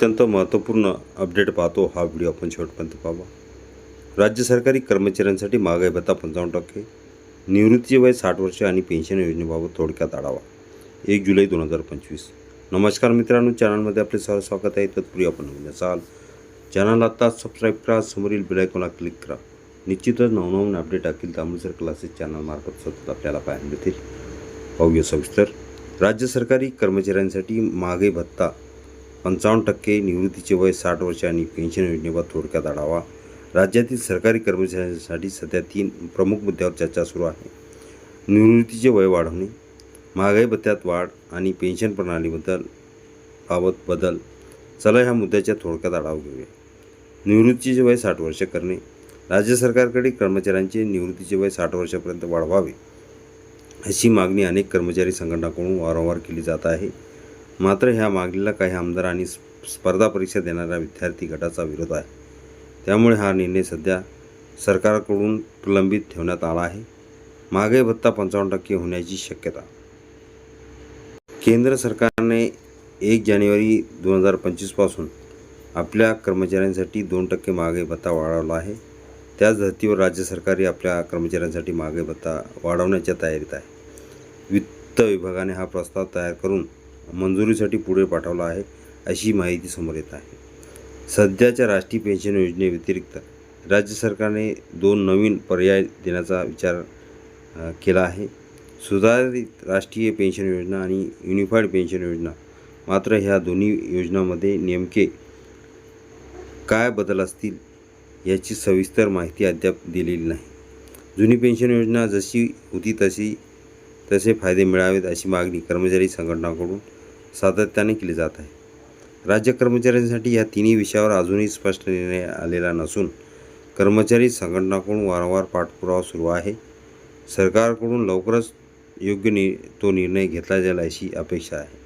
अत्यंत महत्त्वपूर्ण अपडेट पाहतो हा व्हिडिओ आपण शेवटपर्यंत पाहावा राज्य सरकारी कर्मचाऱ्यांसाठी महागाई भत्ता पंचावन्न टक्के निवृत्तीचे वय साठ वर्ष आणि पेन्शन योजनेबाबत थोडक्यात आढावा. एक जुलै दोन हजार पंचवीस. नमस्कार मित्रांनो चॅनलमध्ये आपले सहज स्वागत आहे. तत्पूर्वी आपण नवीन असाल चॅनल आत्ताच सबस्क्राईब करा समोरील बेलायकॉनला क्लिक करा. निश्चितच नवनवीन अपडेट टाकील तांबूसर क्लासेस चॅनलमार्फत सतत आपल्याला पाहायला मिळतील. पाहूया सविस्तर. राज्य सरकारी कर्मचाऱ्यांसाठी महागाई भत्ता पंचावन्न टक्के निवृत्तीचे वय साठ वर्ष आणि पेन्शन योजनेवर थोडक्यात आढावा. राज्यातील सरकारी कर्मचाऱ्यांसाठी सध्या तीन प्रमुख मुद्द्यावर चर्चा सुरू आहे. निवृत्तीचे वय वाढवणे महागाई भत्त्यात वाढ आणि पेन्शन प्रणालीबद्दल बाबत बदल. चला ह्या मुद्द्याच्या थोडक्यात आढावा घेऊया. निवृत्तीचे वय साठ वर्ष करणे राज्य सरकारकडे कर्मचाऱ्यांचे निवृत्तीचे वय साठ वर्षापर्यंत वाढवावे अशी मागणी अनेक कर्मचारी संघटनाकडून वारंवार केली जात आहे. मात्र ह्या मागणीला काही आमदार आणि स्पर्धा परीक्षा देणाऱ्या विद्यार्थी गटाचा विरोध आहे. त्यामुळे हा निर्णय सध्या सरकारकडून प्रलंबित ठेवण्यात आला आहे. महागाई भत्ता पंचावन्न टक्के होण्याची शक्यता. केंद्र सरकारने एक जानेवारी दोन हजार पंचवीसपासून आपल्या कर्मचाऱ्यांसाठी दोन टक्के महागाई भत्ता वाढवला आहे. त्याच धर्तीवर राज्य सरकारही आपल्या कर्मचाऱ्यांसाठी महागाई भत्ता वाढवण्याच्या तयारीत आहे. वित्त विभागाने हा प्रस्ताव तयार करून मंजुरीसाठी पुढे पाठवला आहे अशी माहिती समोर येत आहे. सध्याच्या राष्ट्रीय पेन्शन योजनेव्यतिरिक्त राज्य सरकारने दोन नवीन पर्याय देण्याचा विचार केला आहे. सुधारित राष्ट्रीय पेन्शन योजना आणि युनिफाईड पेन्शन योजना मात्र ह्या दोन्ही योजनांमध्ये नेमके काय बदल असतील याची सविस्तर माहिती अद्याप दिलेली नाही. जुनी पेन्शन योजना जशी होती तशी तसे फायदे मिळावेत अशी मागणी कर्मचारी संघटनाकडून सातत्याने केली जात आहे. राज्य कर्मचाऱ्यांसाठी या तिन्ही विषयावर अजूनही स्पष्ट निर्णय आलेला नसून कर्मचारी संघटनाकडून वारंवार पाठपुरावा सुरू आहे. सरकारकडून लवकरच योग्य नि तो निर्णय घेतला जाईल अशी अपेक्षा आहे.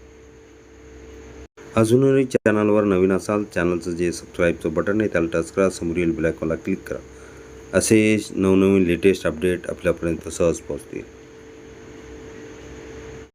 अजूनही चॅनलवर नवीन असाल चॅनलचं जे सबस्क्राईबचं बटन आहे त्याला टच करा समोरील बेलायकॉनला क्लिक करा. असे नवनवीन लेटेस्ट अपडेट आपल्यापर्यंत सहज पोहोचतील.